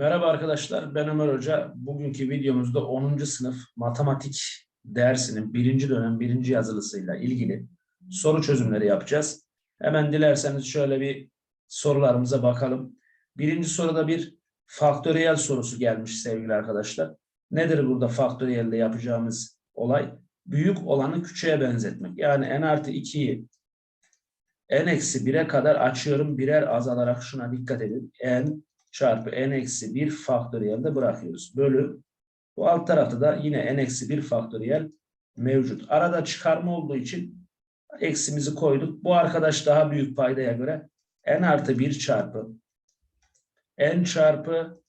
Merhaba arkadaşlar, ben Ömer Hoca. Bugünkü videomuzda 10. sınıf matematik dersinin birinci dönem birinci yazılısıyla ilgili soru çözümleri yapacağız. Hemen dilerseniz şöyle bir sorularımıza bakalım. Birinci soruda bir faktöriyel sorusu gelmiş sevgili arkadaşlar. Nedir burada faktöriyelde yapacağımız olay? Büyük olanı küçüğe benzetmek. Yani n artı 2'yi n eksi 1'e kadar açıyorum. Birer azalarak şuna dikkat edin. n çarpı n eksi 1 faktöriyelde bırakıyoruz. Bölü bu alt tarafta da yine n eksi 1 faktöriyel mevcut. Arada çıkarma olduğu için eksimizi koyduk. Bu arkadaş daha büyük paydaya göre n artı 1 çarpı n çarpı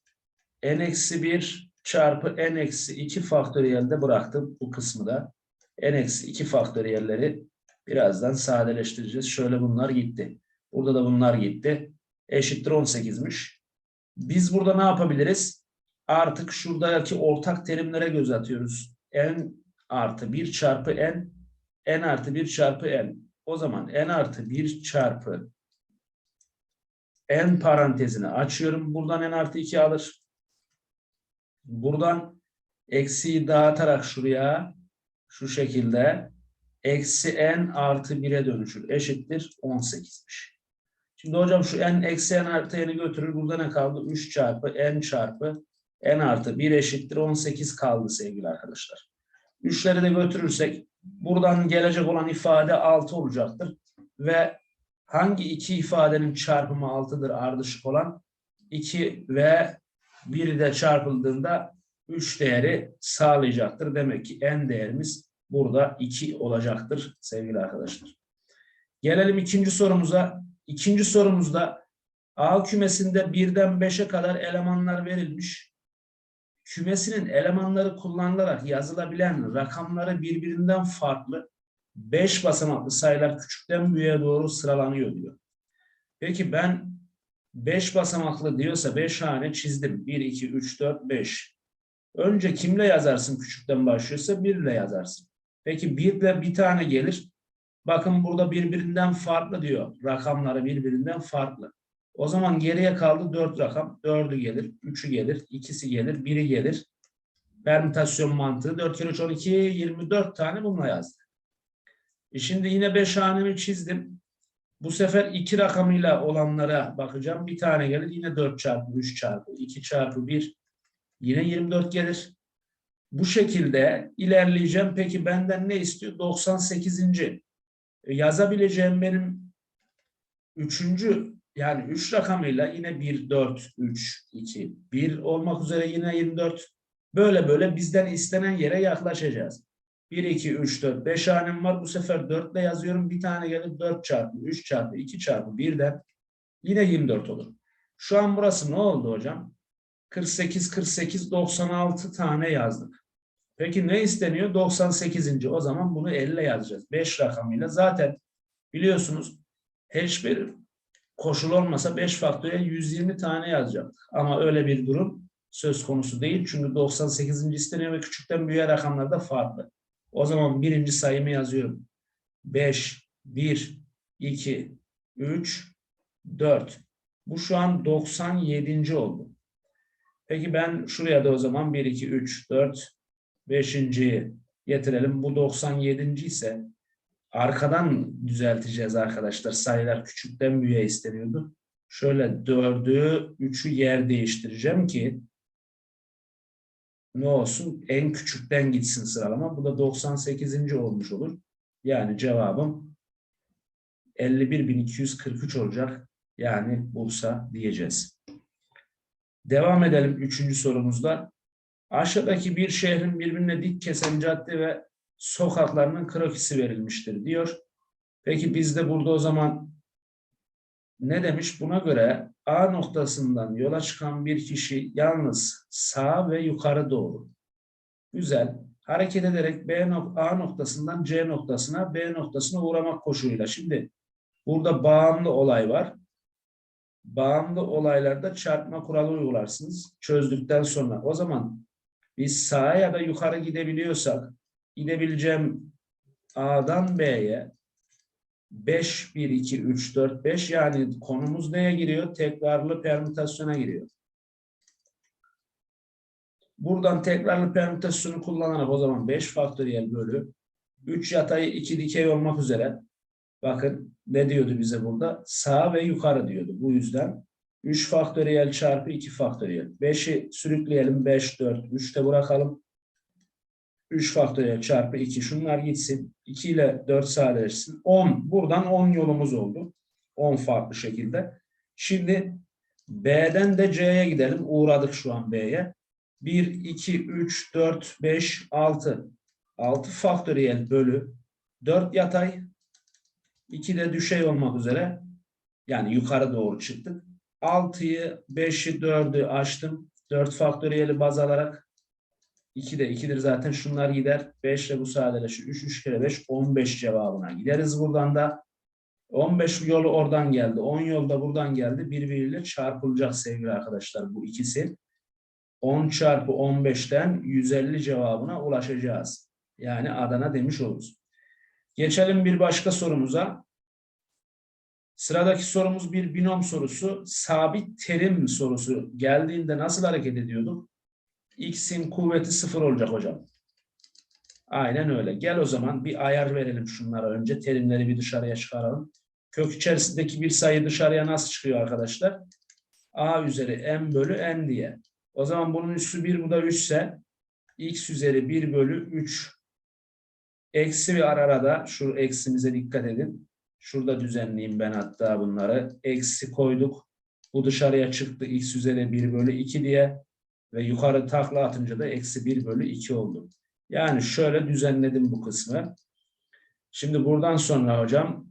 n eksi 1 çarpı n eksi 2 faktöriyelde bıraktım bu kısmı da. n eksi 2 faktöriyelleri birazdan sadeleştireceğiz. Şöyle bunlar gitti. Burada da bunlar gitti. Eşittir 18'miş. Biz burada ne yapabiliriz? Artık şuradaki ortak terimlere göz atıyoruz. n artı 1 çarpı n, n artı 1 çarpı n. O zaman n artı 1 çarpı n parantezini açıyorum. Buradan n artı 2 alır. Buradan eksiyi dağıtarak şuraya şu şekilde eksi n artı 1'e dönüşür. Eşittir 18'miş. Şimdi hocam şu n eksi n artı n'i götürür. Burada ne kaldı? 3 çarpı n çarpı n artı 1 eşittir 18 kaldı sevgili arkadaşlar. 3'leri de götürürsek buradan gelecek olan ifade 6 olacaktır. Ve hangi iki ifadenin çarpımı 6'dır ardışık olan? 2 ve 1 de çarpıldığında 3 değeri sağlayacaktır. Demek ki n değerimiz burada 2 olacaktır sevgili arkadaşlar. Gelelim ikinci sorumuza. İkinci sorumuzda A kümesinde birden 5'e kadar elemanlar verilmiş. Kümesinin elemanları kullanılarak yazılabilen rakamları birbirinden farklı 5 basamaklı sayılar küçükten büyüğe doğru sıralanıyor diyor. Peki ben 5 basamaklı diyorsa 5 hane çizdim. 1, 2, 3, 4, 5. Önce kimle yazarsın küçükten başlıyorsa 1 ile yazarsın. Peki 1 ile bir tane gelir. Bakın burada birbirinden farklı diyor. Rakamları birbirinden farklı. O zaman geriye kaldı 4 rakam. 4'ü gelir, 3'ü gelir, 2'si gelir, 1'i gelir. Permütasyon mantığı 4 kere 3 12 24 tane bununla yazdık. E şimdi yine 5 hanemi çizdim. Bu sefer 2 rakamıyla olanlara bakacağım. Bir tane gelir yine 4 çarpı 3 çarpı 2 çarpı 1 yine 24 gelir. Bu şekilde ilerleyeceğim. Peki benden ne istiyor? 98 yazabileceğim benim üçüncü yani üç rakamıyla yine 1, 4, 3, 2, 1 olmak üzere yine 24. Böyle böyle bizden istenen yere yaklaşacağız. 1, 2, 3, 4, 5 hanem var. Bu sefer 4 ile yazıyorum. Bir tane gelir 4 çarpı 3 çarpı 2 çarpı 1'den yine 24 olur. Şu an burası ne oldu hocam? 48, 48, 96 tane yazdık. Peki ne isteniyor? 98. O zaman bunu 50 yazacağız. 5 rakamıyla. Zaten biliyorsunuz hiçbir koşul olmasa 5 faktöriyel 120 tane yazacaktık. Ama öyle bir durum söz konusu değil. Çünkü 98. isteniyor ve küçükten büyüğe rakamlarda farklı. O zaman birinci sayımı yazıyorum. 5, 1, 2, 3, 4. Bu şu an 97. oldu. Peki ben şuraya da o zaman 1, 2, 3, 4, Beşinciyi getirelim. Bu 97. ise arkadan düzelteceğiz arkadaşlar. Sayılar küçükten büyüğe isteniyordu. Şöyle 4'ü 3'ü yer değiştireceğim ki ne olsun? En küçükten gitsin sıralama. Bu da 98. olmuş olur. Yani cevabım 51.243 olacak. Yani Bursa diyeceğiz. Devam edelim üçüncü sorumuzda. Aşağıdaki bir şehrin birbirine dik kesen cadde ve sokaklarının krokisi verilmiştir diyor. Peki biz de burada o zaman ne demiş? Buna göre A noktasından yola çıkan bir kişi yalnız sağ ve yukarı doğru. Güzel. Hareket ederek B nok A noktasından C noktasına, B noktasına uğramak koşuluyla. Şimdi burada bağımlı olay var. Bağımlı olaylarda çarpma kuralı uygularsınız çözdükten sonra. O zaman biz sağa ya da yukarı gidebiliyorsak gidebileceğim A'dan B'ye 5, 1, 2, 3, 4, 5 yani konumuz neye giriyor? Tekrarlı permütasyona giriyor. Buradan tekrarlı permütasyonu kullanarak o zaman 5 faktöriyel bölü 3 yatay 2 dikey olmak üzere bakın ne diyordu bize burada? Sağ ve yukarı diyordu. Bu yüzden 3 faktöriyel çarpı 2 faktöriyel. 5'i sürükleyelim. 5, 4, 3 de bırakalım. 3 faktöriyel çarpı 2. Şunlar gitsin. 2 ile 4 sadeleşsin. 10. Buradan 10 yolumuz oldu. 10 farklı şekilde. Şimdi B'den de C'ye gidelim. Uğradık şu an B'ye. 1, 2, 3, 4, 5, 6. 6 faktöriyel bölü 4 yatay. 2 de düşey olmak üzere. Yani yukarı doğru çıktık. 6'yı, 5'i, 4'ü açtım. 4 faktöriyeli baz alarak 2 de 2'dir zaten şunlar gider. 5 ile bu sadeleşir. 3, 3 kere 5, 15 cevabına gideriz buradan da. 15 yolu oradan geldi. 10 yolda buradan geldi. Birbiriyle çarpılacak sevgili arkadaşlar bu ikisi. 10 çarpı 15'ten 150 cevabına ulaşacağız. Yani Adana demiş oluruz. Geçelim bir başka sorumuza. Sıradaki sorumuz bir binom sorusu. Sabit terim sorusu geldiğinde nasıl hareket ediyorduk? X'in kuvveti sıfır olacak hocam. Aynen öyle. Gel o zaman bir ayar verelim şunlara önce. Terimleri bir dışarıya çıkaralım. Kök içerisindeki bir sayı dışarıya nasıl çıkıyor arkadaşlar? A üzeri m bölü n diye. O zaman bunun üssü 1 bu da 3 ise x üzeri 1 bölü 3 eksi bir arada şu eksimize dikkat edin. Şurada düzenleyeyim ben hatta bunları. Eksi koyduk. Bu dışarıya çıktı x üzeri 1 bölü 2 diye ve yukarı takla atınca da eksi 1 bölü 2 oldu. Yani şöyle düzenledim bu kısmı. Şimdi buradan sonra hocam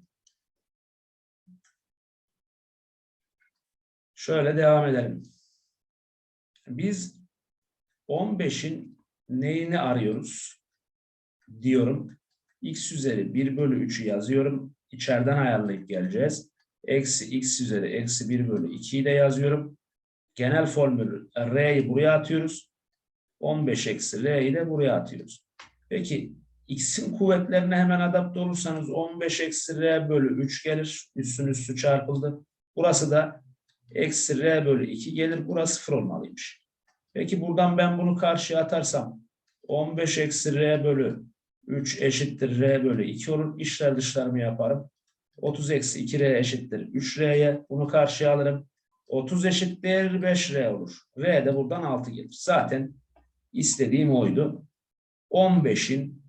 şöyle devam edelim. Biz 15'in neyini arıyoruz? Diyorum. x üzeri 1 bölü 3'ü yazıyorum. İçeriden ayarlayıp geleceğiz. Eksi x üzeri eksi 1 bölü 2'yi de yazıyorum. Genel formülü r'yi buraya atıyoruz. 15 eksi r'yi de buraya atıyoruz. Peki x'in kuvvetlerine hemen adapte olursanız 15 eksi r bölü 3 gelir. Üstün üstü çarpıldı. Burası da eksi r bölü 2 gelir. Burası sıfır olmalıymış. Peki buradan ben bunu karşıya atarsam 15 eksi r bölü 3 eşittir r bölü 2 olur. İşler dışlarımı yaparım. 30 eksi 2r eşittir 3r'ye. Bunu karşıya alırım. 30 eşittir 5r olur. R de buradan 6 gelir. Zaten istediğim oydu. 15'in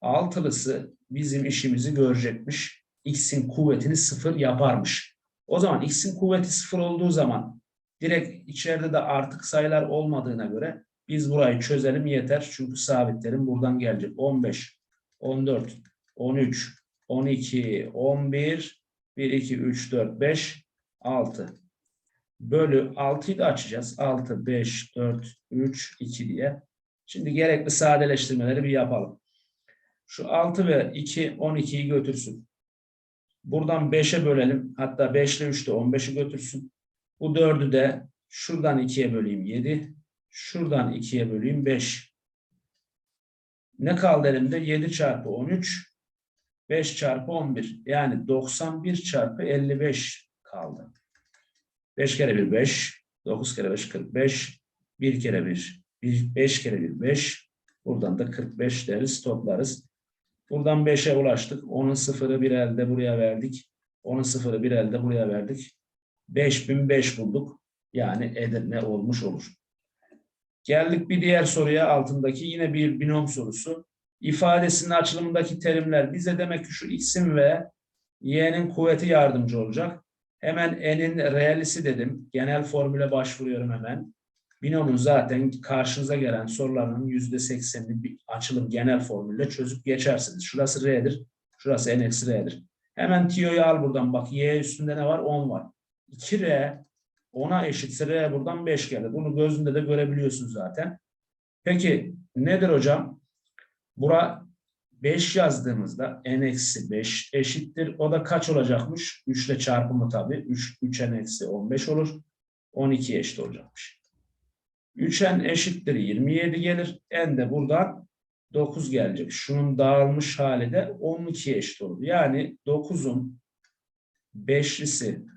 altılısı bizim işimizi görecekmiş. X'in kuvvetini sıfır yaparmış. O zaman X'in kuvveti sıfır olduğu zaman direkt içeride de artık sayılar olmadığına göre biz burayı çözelim yeter. Çünkü sabitlerim buradan gelecek. 15, 14, 13, 12, 11, 1, 2, 3, 4, 5, 6. Bölü 6'yı da açacağız. 6, 5, 4, 3, 2 diye. Şimdi gerekli sadeleştirmeleri bir yapalım. Şu 6 ve 2, 12'yi götürsün. Buradan 5'e bölelim. Hatta 5 ile 3 de 15'i götürsün. Bu 4'ü de şuradan 2'ye böleyim 7. Şuradan 2'ye böleyim 5. Ne kaldı elimde? 7 çarpı 13. 5 çarpı 11. Yani 91 çarpı 55 kaldı. 5 kere 1 5. 9 kere 5 45. 1 kere 1 5 kere 1 5. Buradan da 45 deriz toplarız. Buradan 5'e ulaştık. Onun sıfırı bir elde buraya verdik. Onun sıfırı bir elde buraya verdik. 5005 bulduk. Yani Edirne olmuş olur. Geldik bir diğer soruya altındaki yine bir binom sorusu. İfadesinin açılımındaki terimler bize demek ki şu x'in ve y'nin kuvveti yardımcı olacak. Hemen n'in realisi dedim. Genel formüle başvuruyorum hemen. Binomun zaten karşınıza gelen soruların yüzde seksenini bir açılım genel formülle çözüp geçersiniz. Şurası r'dir. Şurası n eksi r'dir. Hemen tiyoyu al buradan. Bak y üstünde ne var? 10 var. 2r 10'a eşitse r buradan 5 geldi. Bunu gözünde de görebiliyorsunuz zaten. Peki nedir hocam? Bura 5 yazdığımızda n eksi 5 eşittir. O da kaç olacakmış? 3 ile çarpımı tabii. 3, 3 n eksi 15 olur. 12 eşit olacakmış. 3n eşittir 27 gelir. n de buradan 9 gelecek. Şunun dağılmış hali de 12 eşit olur. Yani 9'un 5'lisi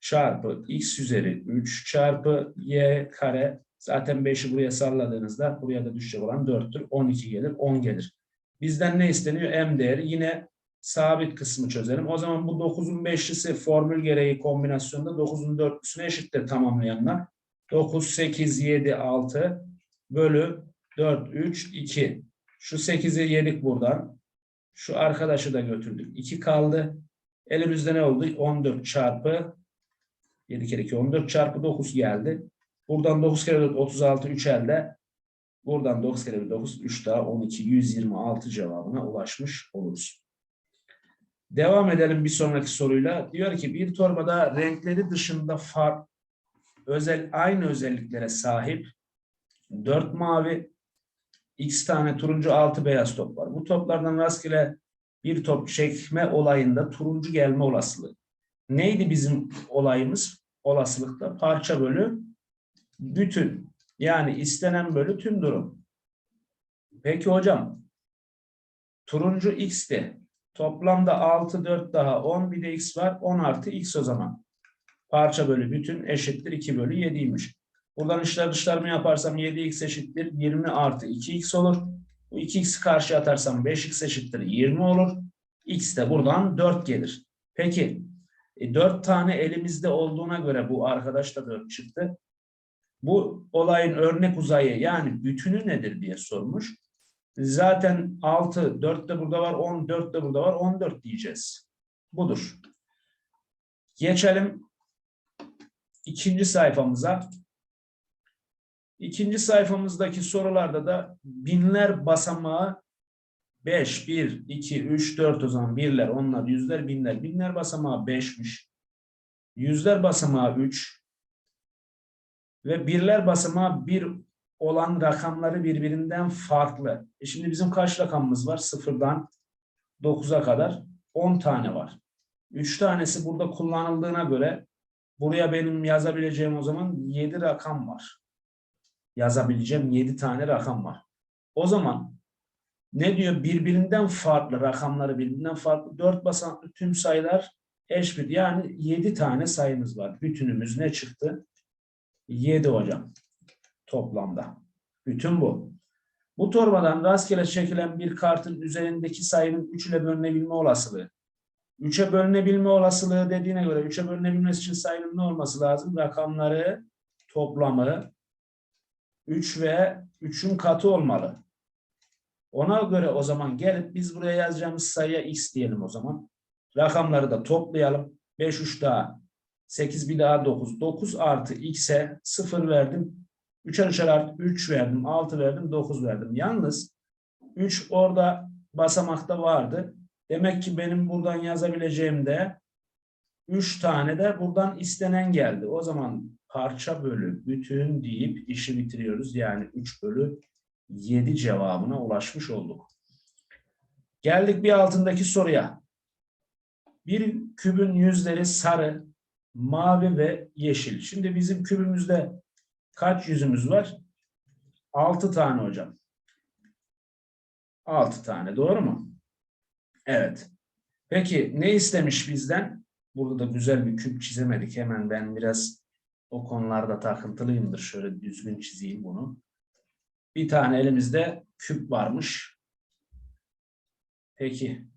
çarpı x üzeri 3 çarpı y kare Zaten 5'i buraya salladığınızda buraya da düşecek olan 4'tür. 12 gelir, 10 gelir. Bizden ne isteniyor? M değeri. Yine sabit kısmı çözelim. O zaman bu 9'un 5'lisi formül gereği kombinasyonda 9'un 4'lüsüne eşittir tamamlayanlar. 9, 8, 7, 6 bölü 4, 3, 2. Şu 8'i yedik buradan. Şu arkadaşı da götürdük. 2 kaldı. Elimizde ne oldu? 14 çarpı 7 kere 2 14 çarpı 9 geldi. Buradan 9 kere 4 36 3 elde. Buradan 9 kere 1 9 3 daha 12 126 cevabına ulaşmış oluruz. Devam edelim bir sonraki soruyla. Diyor ki bir torbada renkleri dışında fark özel aynı özelliklere sahip 4 mavi x tane turuncu 6 beyaz top var. Bu toplardan rastgele bir top çekme olayında turuncu gelme olasılığı. Neydi bizim olayımız? Olasılıkta parça bölü bütün. Yani istenen bölü tüm durum. Peki hocam turuncu x'ti. Toplamda 6, 4 daha 10 bir de x var. 10 artı x o zaman. Parça bölü bütün eşittir 2 bölü 7'ymiş. Buradan işler dışlarımı yaparsam 7x eşittir 20 artı 2x olur. Bu 2x'i karşıya atarsam 5x eşittir 20 olur. x de buradan 4 gelir. Peki e, 4 tane elimizde olduğuna göre bu arkadaş da 4 çıktı. Bu olayın örnek uzayı yani bütünü nedir diye sormuş. Zaten 6, 4 de burada var, 10, 4 de burada var, 14 diyeceğiz. Budur. Geçelim ikinci sayfamıza. İkinci sayfamızdaki sorularda da binler basamağı 5, 1, 2, 3, 4 o zaman birler, onlar, yüzler, binler. Binler basamağı 5'miş. Yüzler basamağı 3. Ve birler basamağı 1 olan rakamları birbirinden farklı. E şimdi bizim kaç rakamımız var? Sıfırdan 9'a kadar 10 tane var. 3 tanesi burada kullanıldığına göre buraya benim yazabileceğim o zaman 7 rakam var. Yazabileceğim 7 tane rakam var. O zaman ne diyor? Birbirinden farklı rakamları birbirinden farklı. 4 basamaklı tüm sayılar eşit. Yani 7 tane sayımız var. Bütünümüz ne çıktı? 7 hocam toplamda. Bütün bu. Bu torbadan rastgele çekilen bir kartın üzerindeki sayının 3 ile bölünebilme olasılığı. 3'e bölünebilme olasılığı dediğine göre 3'e bölünebilmesi için sayının ne olması lazım? Rakamları toplamı 3 ve 3'ün katı olmalı. Ona göre o zaman gelip biz buraya yazacağımız sayıya x diyelim o zaman. Rakamları da toplayalım. 5 3 daha 8 bir daha 9. 9 artı x'e 0 verdim. 3'er 3'er artı 3 verdim. 6 verdim. 9 verdim. Yalnız 3 orada basamakta vardı. Demek ki benim buradan yazabileceğim de 3 tane de buradan istenen geldi. O zaman parça bölü bütün deyip işi bitiriyoruz. Yani 3 bölü 7 cevabına ulaşmış olduk. Geldik bir altındaki soruya. Bir kübün yüzleri sarı, mavi ve yeşil. Şimdi bizim kübümüzde kaç yüzümüz var? 6 tane hocam. 6 tane doğru mu? Evet. Peki ne istemiş bizden? Burada da güzel bir küp çizemedik. Hemen ben biraz o konularda takıntılıyımdır. Şöyle düzgün çizeyim bunu. Bir tane elimizde küp varmış. Peki.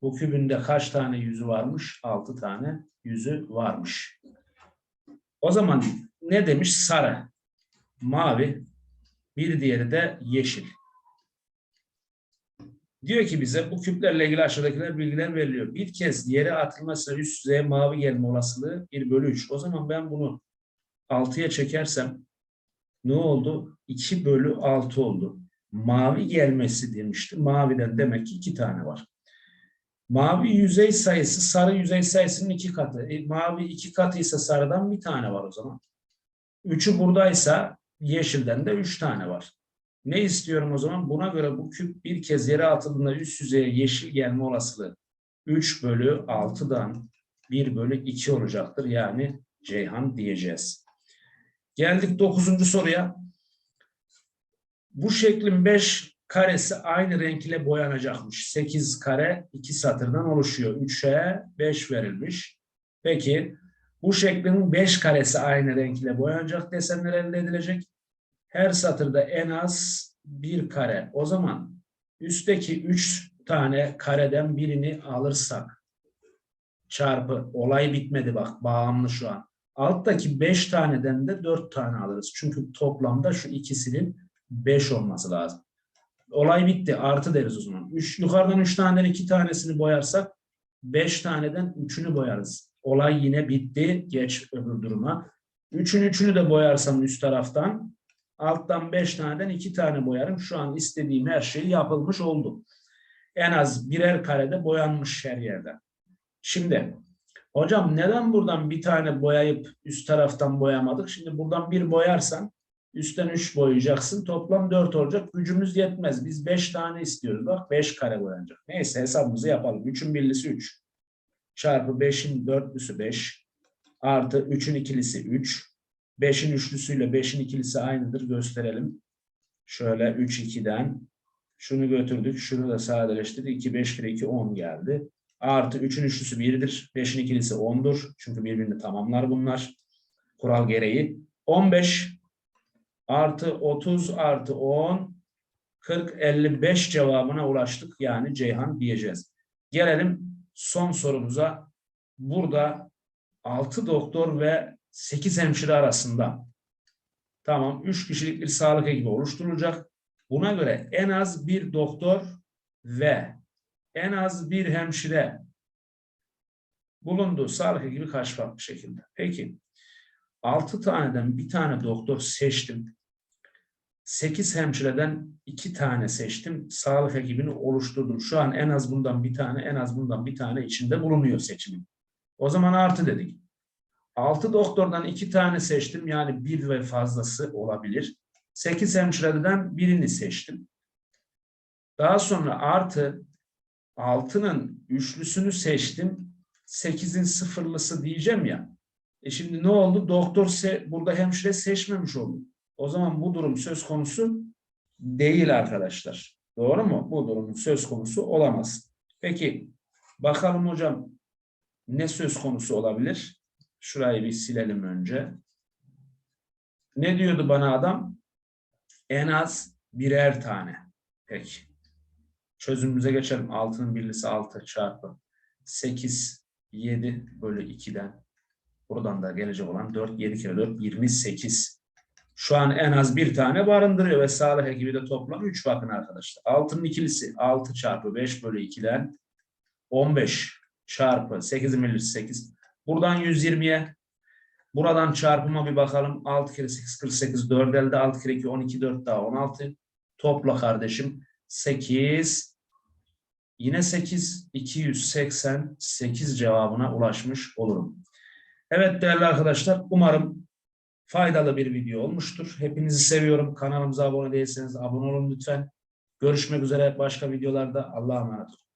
Bu kübünde kaç tane yüzü varmış? 6 tane yüzü varmış. O zaman ne demiş? Sarı, mavi, bir diğeri de yeşil. Diyor ki bize bu küplerle ilgili aşağıdakiler bilgiler veriliyor. Bir kez yere atılmasıyla üst yüzeye mavi gelme olasılığı 1 bölü 3. O zaman ben bunu 6'ya çekersem ne oldu? 2 bölü 6 oldu. Mavi gelmesi demişti. Maviden demek ki 2 tane var. Mavi yüzey sayısı sarı yüzey sayısının 2 katı. E, mavi 2 katıysa sarıdan bir tane var o zaman. 3'ü buradaysa yeşilden de 3 tane var. Ne istiyorum o zaman? Buna göre bu küp bir kez yere atıldığında üst yüzeye yeşil gelme olasılığı 3 bölü 6'dan 1 bölü 2 olacaktır. Yani Ceyhan diyeceğiz. Geldik 9. soruya. Bu şeklin 5 karesi aynı renk ile boyanacakmış. 8 kare 2 satırdan oluşuyor. 3'e 5 verilmiş. Peki Bu şeklin 5 karesi aynı renk ile boyanacak desenler elde edilecek. Her satırda en az bir kare. O zaman üstteki 3 tane kareden birini alırsak çarpı olay bitmedi bak bağımlı şu an. Alttaki 5 taneden de 4 tane alırız. Çünkü toplamda şu ikisinin 5 olması lazım. Olay bitti. Artı deriz o zaman. Üç, yukarıdan 3 taneden 2 tanesini boyarsak 5 taneden 3'ünü boyarız. Olay yine bitti. Geç öbür duruma. 3'ün 3'ünü de boyarsam üst taraftan alttan 5 taneden 2 tane boyarım. Şu an istediğim her şey yapılmış oldu. En az birer karede boyanmış her yerde. Şimdi hocam neden buradan bir tane boyayıp üst taraftan boyamadık? Şimdi buradan bir boyarsan üstten 3 boyayacaksın. Toplam 4 olacak. Gücümüz yetmez. Biz 5 tane istiyoruz. Bak 5 kare boyanacak. Neyse hesabımızı yapalım. 3'ün birlisi 3. Çarpı 5'in dörtlüsü 5. Artı 3'ün ikilisi 3. 5'in üçlüsüyle 5'in ikilisi aynıdır. Gösterelim. Şöyle 3 2'den şunu götürdük. Şunu da sadeleştirdik. 2 5 kere 2 10 geldi. Artı 3'ün üçlüsü 1'dir. 5'in ikilisi 10'dur. Çünkü birbirini tamamlar bunlar. Kural gereği. 15 artı 30 artı 10 40 55 cevabına ulaştık. Yani Ceyhan diyeceğiz. Gelelim son sorumuza. Burada 6 doktor ve 8 hemşire arasında tamam 3 kişilik bir sağlık ekibi oluşturulacak. Buna göre en az bir doktor ve en az bir hemşire bulunduğu sağlık ekibi kaç farklı şekilde. Peki 6 taneden bir tane doktor seçtim. 8 hemşireden 2 tane seçtim. Sağlık ekibini oluşturdum. Şu an en az bundan bir tane, en az bundan bir tane içinde bulunuyor seçimin. O zaman artı dedik. 6 doktordan 2 tane seçtim. Yani bir ve fazlası olabilir. 8 hemşireden birini seçtim. Daha sonra artı 6'nın üçlüsünü seçtim. 8'in sıfırlısı diyeceğim ya. E şimdi ne oldu? Doktor se burada hemşire seçmemiş oldu. O zaman bu durum söz konusu değil arkadaşlar. Doğru mu? Bu durumun söz konusu olamaz. Peki bakalım hocam ne söz konusu olabilir? Şurayı bir silelim önce. Ne diyordu bana adam? En az birer tane. Peki. Çözümümüze geçelim. 6'nın birlisi 6 çarpı 8 7 bölü 2'den buradan da gelecek olan 4 7 kere 4 28. Şu an en az bir tane barındırıyor ve sağlık ekibi de toplam 3 bakın arkadaşlar. 6'nın ikilisi 6 çarpı 5 bölü 2'den 15 çarpı 8'in birlisi 8. Buradan 120'ye buradan çarpıma bir bakalım. 6 kere 8 48 4 elde 6 kere 2 12 4 daha 16. Topla kardeşim. 8 yine 8 288 cevabına ulaşmış olurum. Evet değerli arkadaşlar umarım faydalı bir video olmuştur. Hepinizi seviyorum. Kanalımıza abone değilseniz abone olun lütfen. Görüşmek üzere başka videolarda. Allah'a emanet olun.